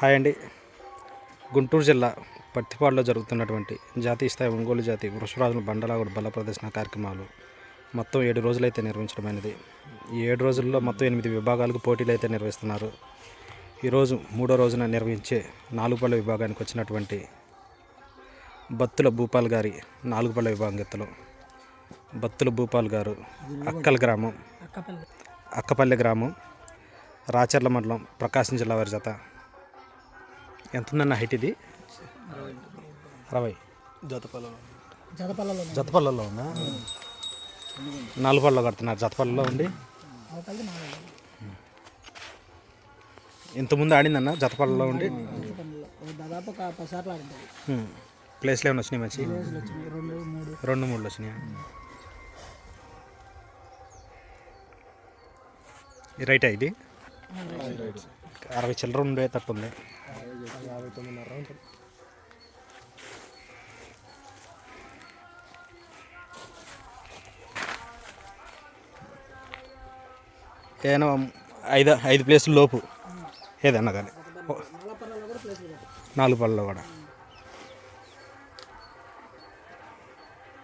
Hi అండి. గుంటూరు జిల్లా పత్తిపాడులో జరుగుతున్నటువంటి జాతీయ స్థాయి ఒంగోలు జాతి వృషరాజుల బండలాగుడు బల ప్రదర్శన కార్యక్రమాలు మొత్తం ఏడు రోజులైతే నిర్వహించడమైనది. ఈ ఏడు రోజుల్లో మొత్తం ఎనిమిది విభాగాలకు పోటీలు అయితే నిర్వహిస్తున్నారు. ఈరోజు మూడో రోజున నిర్వహించే నాలుగు పళ్ళ విభాగానికి వచ్చినటువంటి బత్తుల భూపాల్ గారి నాలుగు పళ్ళ విభాగం బత్తుల భూపాల్ గారు అక్కల్ గ్రామం అక్కపల్లె గ్రామం రాచర్ల మండలం ప్రకాశం జిల్లా వారి జత. ఎంత ఉందన్న హైట్ ఇది? అరవై. జతపల్లలో. జతపల్లలో జతపల్లలో ఉందా. నాలుగు పళ్ళలో కడుతున్నారు జతపల్లలో ఉండి ఇంతకుముందు ఆడిందన్న జతపల్లలో ఉండి? దాదాపు ఒక పది సార్లు ఆడింది. ప్లేస్లు ఏమైనా వచ్చినాయి మంచి? రెండు మూడు. రెండు మూడు వచ్చినాయి? రైటా ఇది? అరవై చిల్లర ఉండే తట్టు ఉంది. యాభై తొమ్మిదిన్నర ఉంటుంది ఏదైనా ఐదు ఐదు ప్లేసుల లోపు ఏదన్నా కానీ. నాలుగు పళ్ళలో కూడా.